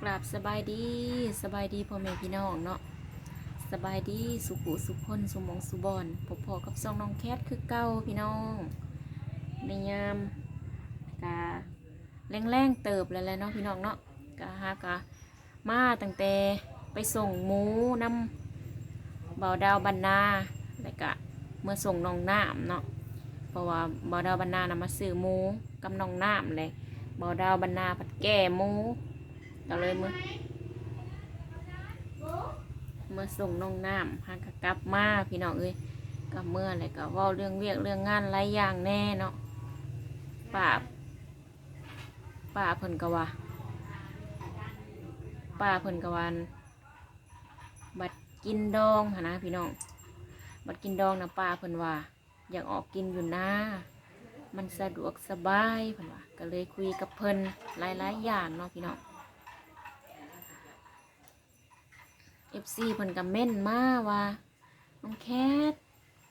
กราบสบายดีสบายดีพ่อแม่พี่น้องเนาะสบายดีสุขุสุขคนสุมองสุบอนพบพอกับซองน้องแคทคือเก้าพี่น้องในยามกะแรงๆเติบแล้วแหละเนาะพี่น้องเนาะกะฮากะมาตั้งแต่ไปส่งหมูน้ำเบาดาวบรรณาแล้วก็เมื่อส่งน้องน้ำเนาะเพราะว่าเบาดาวบรรณานะมาซื้อหมูกับน้องน้ำเลยเบาดาวบรรณาผัดแก่หมู ก็เลยมือเมื่อส่งน้องน้ำหากกลับมาพี่น้องเอ้ยกับเมื่ออะไรก็ว่าเรื่องเวียกเรื่องงานหลายอย่างแน่เนาะป้าป้าเพิ่นกว่าป้าเพิ่นกวันบัดกินดองหนะพี่น้อง บัดกินดองนะป้าเพิ่นว่า อยากออกกินอยู่นะมันสะดวกสบายเพิ่นว่าก็เลยคุยกับเพิ่นหลายๆอย่างเนาะพี่น้อง เอฟซีเพิ่นกับเม่นมาว่าน้องแคท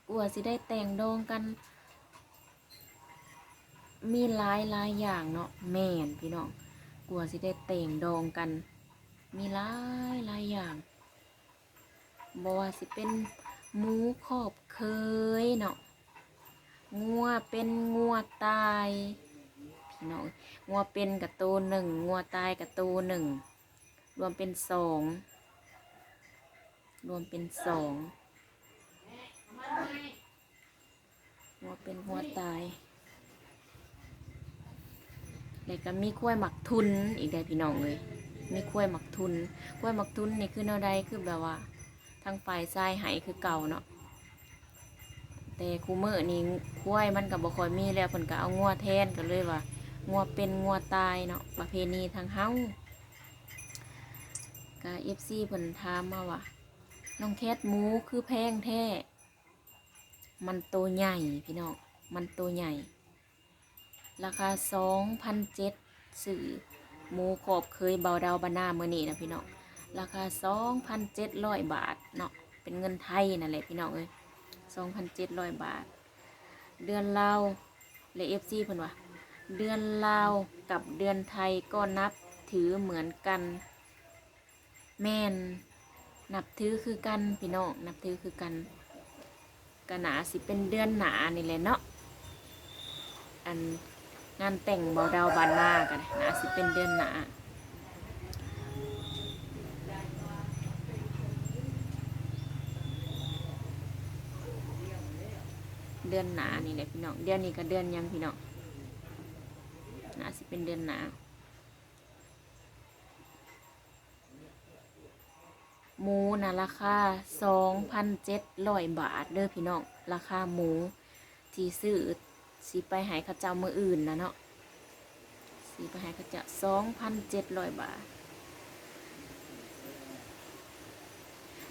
กลัวสิได้แต่งดองกัน มีหลายหลายอย่างเนาะแม่นพี่น้องกลัวสิได้แต่งดองกัน มีหลายหลายอย่างบอว่าสิเป็นหมูขอบเคยเนาะงัวเป็นงัวตายพี่น้องงัวเป็นกับตัวหนึ่งงัวตายกับตัวหนึ่งรวมเป็นสอง รวมเป็นสองหัวเป็นหัวตายแล้วก็มีกล้วยหมักทุนอีกได้พี่น้องเลยมีกล้วยหมักทุนกล้วยหมักทุนนี่คือแนวใดคือแบบว่า ทางฝ่ายทรายไหายคือเก่าเนาะแต่คูเมอร์นี่กล้วยมันกับบคอยมีแล้วเพิ่นก็เอางัวแทนกันเลยว่างัวเป็นงัวตายเนาะประเพณีทางเฮาก็เอฟซีเพิ่นถามมาว่า น้องแคทหมูคือแพงแท้ มันโตวใหญ่พี่น้อง มันโตวใหญ่ ราคาสองพันเจ็ดสื่อหมูขอบเคยเบาดาวบานาเมื่อนี้นะพี่น้อง ราคาสองพันเจ็ดร้อยบาทเนาะ เป็นเงินไทยนั่นแหละพี่น้องเอ้ยสองพันเจ็ดร้อยบาท เดือนลาวและเอฟซีเพิ่นว่าเดือนลาวกับเดือนไทยก็นับถือเหมือนกัน แม่น นับถือคือกันพี่น้องนับถือคือกันกหนาสิเป็นเดือนหนานี่แหละเนาะอันงานแต่งเบาดาวบานนากันหนาสิเป็นเดือนหนาเดือนหนานี่แหละพี่น้องเดือนนี้ก็เดือนยังพี่น้องหนาสิเป็นเดือนหนา มูนะราคาสองพันเจ็ดร้อยบาทเด้อพี่น้องราคาหมูที่ซื้อสีไปหายข้าเจ้ามืออื่นนะเนาะสีไปหายข้าเจ้าสองพันเจ็ดร้อยบาท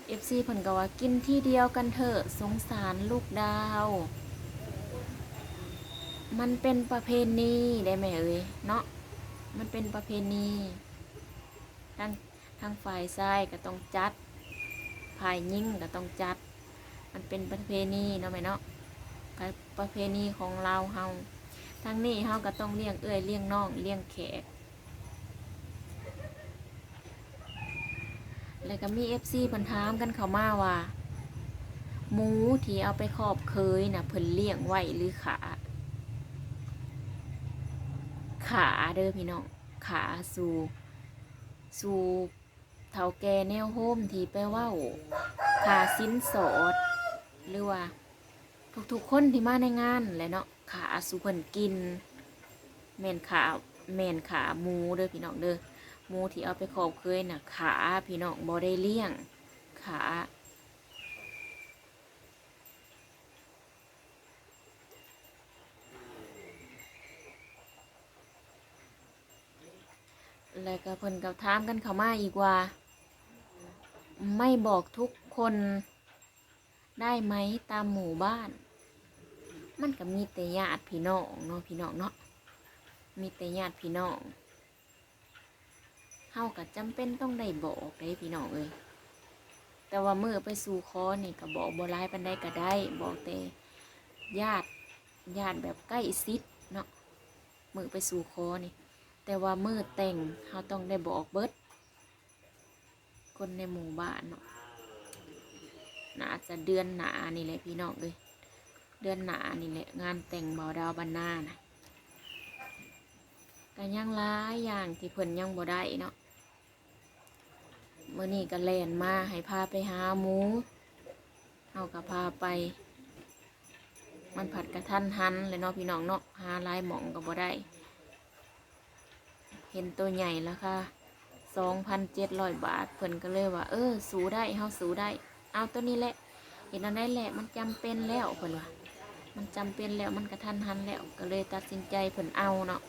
เอฟซีเพิ่นก็ว่ากินที่เดียวกันเถอะสงสารลูกดาว มันเป็นประเพณีได้ไหมเอ่ยเนาะมันเป็นประเพณีทั้งทางฝ่ายซ้ายก็ต้องจัด ฝ่ายยิ่งก็ต้องจัด มันเป็นประเพณีเนาะไหมเนาะประเพณีของเราเฮาทางนี้เฮาก็ต้องเลี้ยงเอื้อยเลี้ยงน้องเลี้ยงแขกแล้วก็มีเอฟซีเพิ่นถามกันเข้ามาว่า หมูที่เอาไปขอบเคยน่ะเพิ่นเลี้ยงไว้หรือขา ขาเด้อพี่น้องขาสู่สู่ เท่าแก่แนวโฮมที่ไปเว่าขาสิ้นสอด หรือว่า ทุกๆคนที่มาในงานแหละเนาะขาสุเพิ่นกินแม่นขาแม่นขาหมูเด้อพี่น้องเด้อหมูที่เอาไปขอบเคยน่ะขาพี่น้องบ่ได้เลี้ยงขา แล้วก็เพิ่นกับถามกันเข้ามาอีกว่า ไม่บอกทุกคนได้ไหมตามหมู่บ้าน มันก็มีแต่ญาติพี่น้องเนาะพี่น้องเนาะมีแต่ญาติพี่น้องเฮาก็จำเป็นต้องได้บอกได้พี่น้องเอ้ยแต่ว่าเมื่อไปสู่คอนี่ก็บอกบ่ร้ายปันได้ก็ได้ บอกแต่ญาติญาติแบบใกล้ชิดเนาะมือไปสู่คอนี่ แต่ว่ามือแต่งเฮาต้องได้บอกเบิด คนในหมู่บ้านเนาะน่าจะเดือนหนานี่แหละพี่น้องเลยเดือนหนานี่แหละงานแต่งเบาดาวบันนานะก็ยังหลายอย่างที่เพิ่นยังบ่ได้เนาะเมื่อนี้ก็แลนมาให้พาไปหาหมูเฮาก็พาไป มันผัดกระทันหันเลยเนาะพี่น้องเนาะหาลายหมองก็บ่ได้ เห็นตัวใหญ่แล้วค่ะสองพันเจ็ดร้อยบาทเพิ่นก็เลยว่า เออ สูได้เฮาสูได้ เอาตัวนี้แหละ เห็นอันได้แหละ มันจำเป็นแล้วเพิ่นว่า มันจำเป็นแล้วมันกระทันหันแล้วก็เลยตัดสินใจเพิ่นเอาเนาะ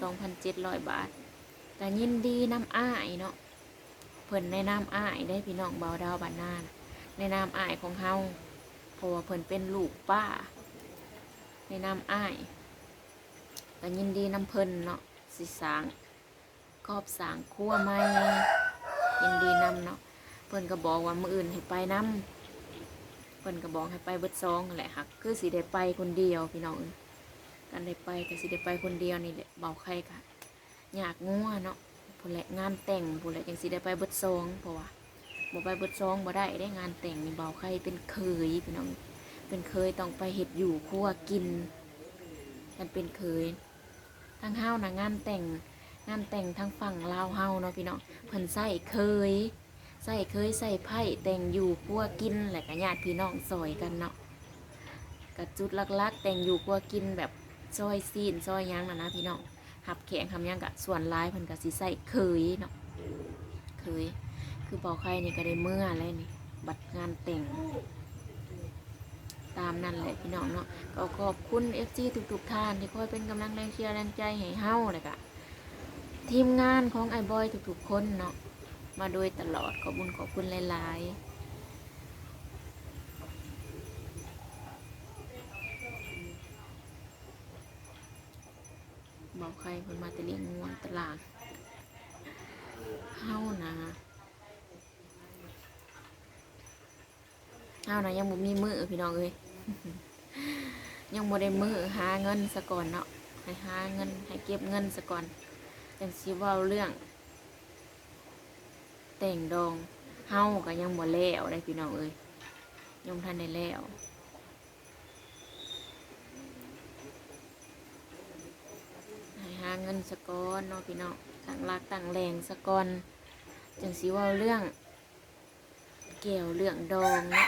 สองพันเจ็ดร้อยบาทแต่ยินดีน้ำอ้ายเนาะเพิ่นในน้ำอ้ายได้พี่น้องเบาดาวบานนานในน้ำอ้ายของเฮาเพราะว่าเพิ่นเป็นลูกป้า ในน้ำอ้ายก็ยินดีน้ำเพิ่นเนาะ สิสางครอบสางครัวใหม่ยินดีนำเนาะเพิ่นก็บอกว่ามืออื่นให้ไปนำเพิ่นก็บอกให้ไปเบิดซองแหละค่ะคือสิได้ไปคนเดียวพี่น้องกันได้ไปก็สิได้ไปคนเดียวนี่แหละเบาใครค่ะอยากงัวเนาะผู้แหละงานแต่งผู้แหละจังสิได้ไปเบิดซองเพราะว่าบ่ไปเบิดซองบ่ได้ได้งานแต่งนี่เบาใครเป็นเคยพี่น้องเป็นเคยต้องไปเห็ดอยู่ครัวกินกันเป็นเคย ทั้งเฮานะงานแต่งงานแต่งทั้งฝั่งลาวเฮาเนาะพี่น้องเพิ่นใส่เคยใส่เคยใส่ไผ่แต่งอยู่ครัวกินแหละกัญาติพี่น้องซอยกันเนาะกับจุดลักๆ แต่งอยู่ครัวกินแบบซอยซีนซอยยังนะนะพี่น้องหับแขงทำยังกะส่วนร้ายเพิ่นก็สิใส่เคยเนาะเคยคือเป่าไข่นี่ก็ได้เมื่อแล้วนี่บัตรงานแต่ง ตามนั่นแหละพี่น้องเนาะก็ขอบคุณเอฟซีทุกๆท่านที่คอยเป็นกำลังแรงเชียร์แรงใจให้เฮาเลยกะทีมงานของไอ้บอยทุกๆคนเนาะมาโดยตลอดขอบุญขอบคุณหลายๆบอกใครคนมาแตะเลียงงวงตลาดเฮานะเฮานะยังบ่มีมือพี่น้องเอ้ย ยังบ่ได้มือหาเงินสะก่อนเนาะให้หาเงินให้เก็บเงินสะก่อนจังสิเว้าเรื่อง แต่งดองเฮาก็ยังบ่แล้วได้พี่น้องเอ้ยยังทันได้แล้วให้หาเงินสะก่อนเนาะพี่น้องตั้งรักตั้งแรงสะก่อนจังสิเว้าเรื่องเกี่ยวเรื่องดองเนาะ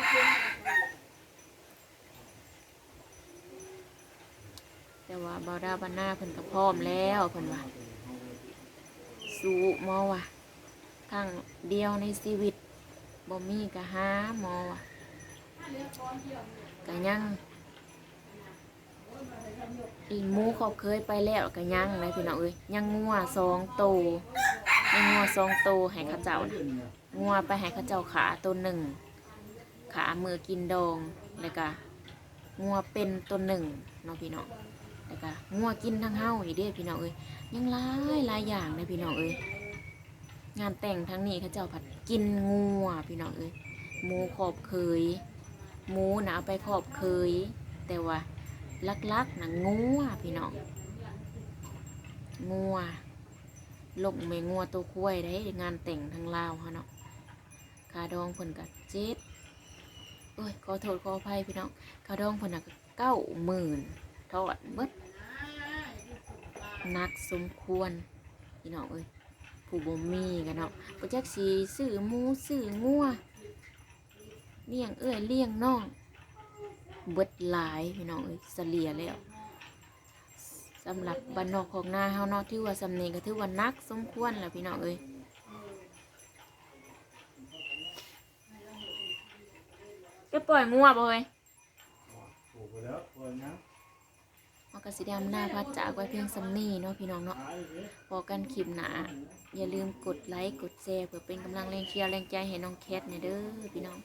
แต่ ว่าบาวดาบานหน้าเพิ่นก็พร้อมแล้วเพิ่นว่าสู้หมอว่ะทางเดียวในชีวิตบ่มีก็หาหมอว่ะก็ยังอีหมูเขอบเคยไปแล้วก็ยังเลยพี่น้องเอ้ยยังงัวสองโตวยังงัวสองโตวให้ข้าเจ้านะงัวไปให้ข้าเจ้าขาตัวหนึ่ง ขามือกินดองแล้วก็งัวเป็นตัวหนึ่งเนาะพี่น้อง แล้วก็งัวกินทั้งเฮานี่เด้พี่น้องเอ้ยยังหลายหลายอย่างเลยพี่น้องเอ้ยงานแต่งทั้งนี้เขาเจ้าผัดกินงัวพี่น้องเอ้ยหมูขอบเคยหมูนะเอาไปขอบเคย แต่ว่าลักๆนะงัวพี่น้องงัวลงไม่งัวตัวคุ้ยได้งานแต่งทั้งลาวเขาเนาะคาดองเพิ่นกับเจ็ดเอ้ยขอโทษขออภัยพี่น้องคาดองเพิ่นน่ะเก้าหมื่นทอดเบิด นักสมควรพี่น้องเอ้ยผู้บ่มีกันเนาะบ่จักสีซื้อหมูซื้องัวเลี้ยงเอ้ยเลี้ยงน้องเบิดหลายพี่น้องเอ้ยเสลียแล้วสำหรับบ้านนอกของนาเฮาเนาะที่ว่าสำเนียงก็ถือว่านักสมควรแหละพี่น้องเอ้ยจะปล่อยงัวบ่เอ้ยถูกไปแล้วคนนะ เากระสีดำหน้าพัดจากไว้เพียงสำนีเนาะพี่น้องเนาะพอกันคลิปหนาอย่าลืมกดไลค์กดแชร์เพื่อเป็นกำลังแรงเชียร์แรงใจให้น้องแคทเนี่ยเด้อพี่น้อง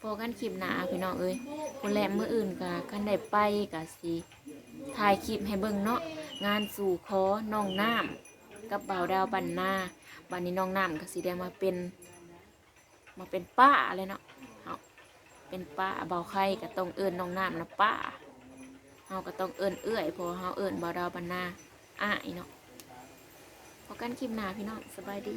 พอกันคลิปหนาพี่น้องเอ้ยคนแรกเมื่ออื่นกะกันได้ไปกะสิถ่ายคลิปให้เบิ่งเนาะงานสู่ขอน้องน้ำกับบ่าดาวบันนาบันนี้น้องน้ำก็สิได้มาเป็น มาเป็นป้าเลยเนาะเป็นป้าเบาไข่ก็ต้องเอิญน้องน้ำนะป้า เฮาก็ต้องเอิ้นเอื้อยเพอเฮาเอิ้นบ่าวดาวบรรณาอ้ายเนาะพอกันคลิปหน้าพี่น้องสบายดี